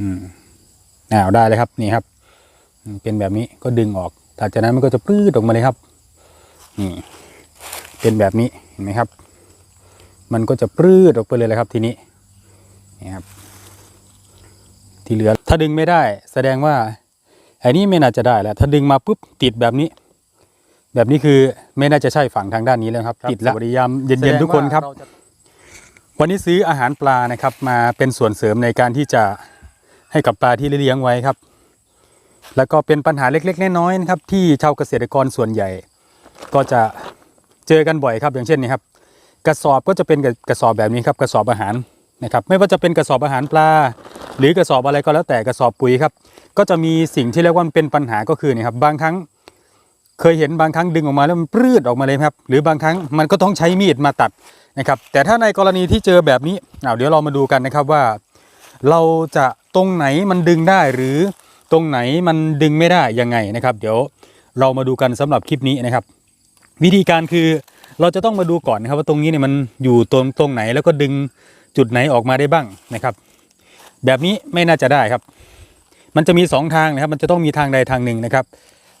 อืมอ้าวได้เลยครับนี่ครับอืมเป็นแบบนี้ก็ดึงออกถัดจากนั้นมันก็จะปลื้ดออกมาเลยครับนี่เป็นแบบนี้เห็นไหมครับ มันก็จะปลื้ดออกไปเลยแหละครับ ทีนี้นี่ครับ ที่เหลือถ้าดึงไม่ได้ แสดงว่าไอ้นี่ไม่น่าจะได้แล้ว ถ้าดึงมาปุ๊บติดแบบนี้ แบบนี้คือไม่น่าจะใช่ฝั่งทางด้านนี้แล้วครับ ติดแล้วสวัสดียามเย็นๆทุกคนครับ วันนี้ซื้ออาหารปลานะครับ มาเป็นส่วนเสริมในการที่จะ ให้กับปลาที่เลี้ยงไว้ครับ แล้วก็เป็นปัญหาเล็กๆน้อยๆนะครับ ที่ชาวเกษตรกรส่วนใหญ่ ก็จะเจอกันบ่อยครับ อย่างเช่นนี้ครับ กระสอบก็จะเป็นกระสอบแบบนี้ครับ กระสอบอาหารนะครับ ไม่ว่าจะเป็นกระสอบอาหารปลา หรือกระสอบอะไรก็แล้วแต่กระสอบปุ๋ยครับ ก็จะมีสิ่งที่เรียกว่าเป็นปัญหาก็คือนี่ครับ บางครั้งเคยเห็นบางครั้งดึงออกมาแล้วมันปลื้ดออกมาเลยครับ หรือบางครั้งมันก็ต้องใช้มีดมาตัดนะครับ แต่ถ้าในกรณีที่เจอแบบนี้เอาเดี๋ยวเรามาดูกันนะครับว่า เราจะ ตรงไหนมันดึงได้หรือตรงไหนมันดึงไม่ได้ยังไงนะครับ เดี๋ยวเรามาดูกันสำหรับคลิปนี้นะครับ วิธีการคือเราจะต้องมาดูก่อนนะครับว่าตรงนี้เนี่ยมันอยู่ตรงตรงไหนแล้วก็ดึงจุดไหนออกมาได้บ้างนะครับ แบบนี้ไม่น่าจะได้ครับ มันจะมีสองทางนะครับ มันจะต้องมีทางใดทางหนึ่งนะครับ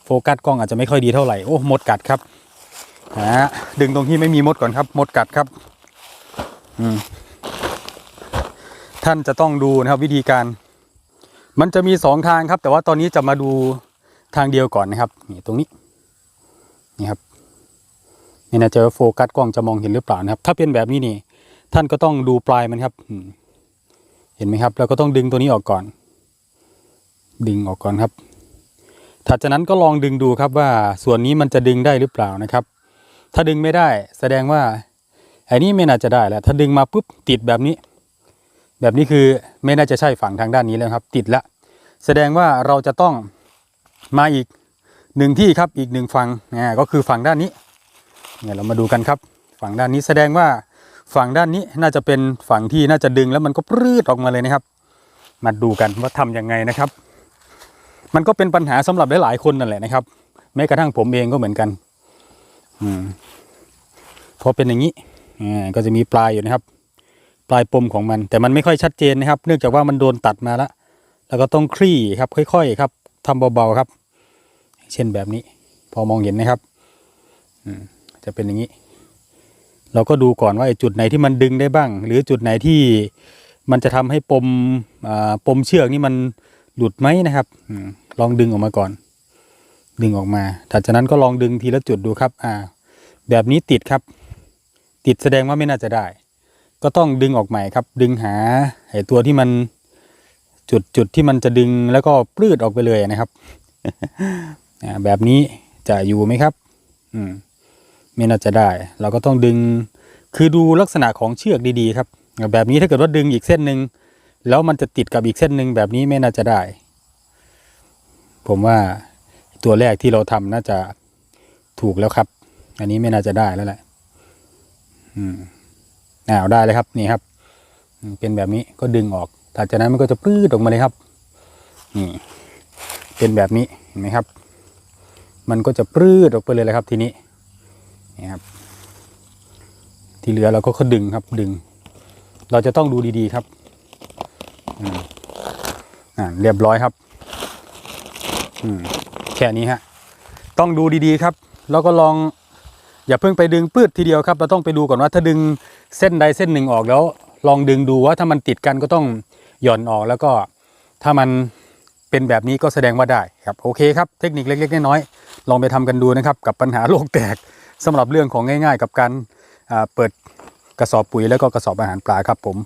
โฟกัสกล้องอาจจะไม่ค่อยดีเท่าไหร่โอ้มดกัดครับฮะดึงตรงที่ไม่มีมดก่อนครับมดกัดครับ อืม ท่านจะต้องดูนะครับวิธีการ มันจะมีสองทางครับ แต่ว่าตอนนี้จะมาดูทางเดียวก่อนนะครับนี่ตรงนี้นี่ครับไม่น่ใจว่าโฟกัสกล้องจะมองเห็นหรือเปล่านะครับ ถ้าเป็นแบบนี้นี่ ท่านก็ต้องดูปลายมันครับเห็นไหมครับ แล้วก็ต้องดึงตัวนี้ออกก่อน ดึงออกก่อนครับถัดจากนั้นก็ลองดึงดูครับว่าส่วนนี้มันจะดึงได้หรือเปล่านะครับ ถ้าดึงไม่ได้แสดงว่าไอ้นี่ไม่น่าจะได้แล้วถ้าดึงมาปุ๊บติดแบบนี้ แบบนี้คือไม่น่าจะใช่ฝั่งทางด้านนี้แล้วครับ ติดละแสดงว่าเราจะต้องมาอีกหนึ่งที่ครับอีกหนึ่งฝั่งนะก็คือฝั่งด้านนี้เนี่ยเรามาดูกันครับ ฝั่งด้านนี้แสดงว่าฝั่งด้านนี้น่าจะเป็นฝั่งที่น่าจะดึงแล้วมันก็ปรืดออกมาเลยนะครับ มาดูกันว่าทำยังไงนะครับ มันก็เป็นปัญหาสำหรับหลายๆคนนั่นแหละนะครับ แม้กระทั่งผมเองก็เหมือนกัน อืมพอเป็นอย่างนี้อ่าก็จะมีปลายอยู่นะครับ ปลายปมของมัน แต่มันไม่ค่อยชัดเจนนะครับ เนื่องจากว่ามันโดนตัดมาแล้วแล้วก็ต้องคลี่ครับค่อย ๆ ครับทำเบาๆครับ เช่นแบบนี้ พอมองเห็นนะครับอืจะเป็นอย่างนี้ เราก็ดูก่อนว่าจุดไหนที่มันดึงได้บ้าง หรือจุดไหนที่มันจะทำให้ปมปมเชือกนี่มันหลุดไหมนะครับอมลองดึงออกมาก่อน ดึงออกมาถัดจากนั้นก็ลองดึงทีละจุดดูครับ อ่า แบบนี้ติดครับ ติดแสดงว่าไม่น่าจะได้ ก็ต้องดึงออกใหม่ครับ ดึงหาไอ้ตัวที่มันจุดจุดที่มันจะดึงแล้วก็ปลืดออกไปเลยนะครับ แบบนี้จะอยู่ไหมครับ อืมไม่น่าจะได้ เราก็ต้องดึง คือดูลักษณะของเชือกดีๆครับ แบบนี้ถ้าเกิดว่าดึงอีกเส้นหนึ่งแล้วมันจะติดกับอีกเส้นหนึ่งแบบนี้ไม่น่าจะได้ ผมว่าตัวแรกที่เราทำน่าจะถูกแล้วครับ อันนี้ไม่น่าจะได้แล้วแหละ อืม อ้าวได้เลยครับนี่ครับเป็นแบบนี้ก็ดึงออกถัดจากนั้นมันก็จะปลื้ดออกมาเลยครับนี่เป็นแบบนี้เห็นไหมครับ มันก็จะปลื้ดออกไปเลยแหละครับ ทีนี้นี่ครับ ที่เหลือเราก็ค่อยดึงครับดึง เราจะต้องดูดีๆครับอ่าเรียบร้อยครับ อืมแค่นี้ฮะต้องดูดีๆครับ แล้วก็ลอง อย่าเพิ่งไปดึงปืดทีเดียวครับ เราต้องไปดูก่อนว่าถ้าดึงเส้นใดเส้นหนึ่งออกแล้ว ลองดึงดูว่าถ้ามันติดกันก็ต้องหย่อนออกแล้วก็ถ้ามันเป็นแบบนี้ก็แสดงว่าได้ครับโอเคครับเทคนิคเล็ก ๆ น้อยๆลองไปทำกันดูนะครับ กับปัญหาโลกแตกสำหรับเรื่องของง่าย ๆ กับการเปิดกระสอบปุ๋ยแล้วก็กระสอบอาหารปลาครับผม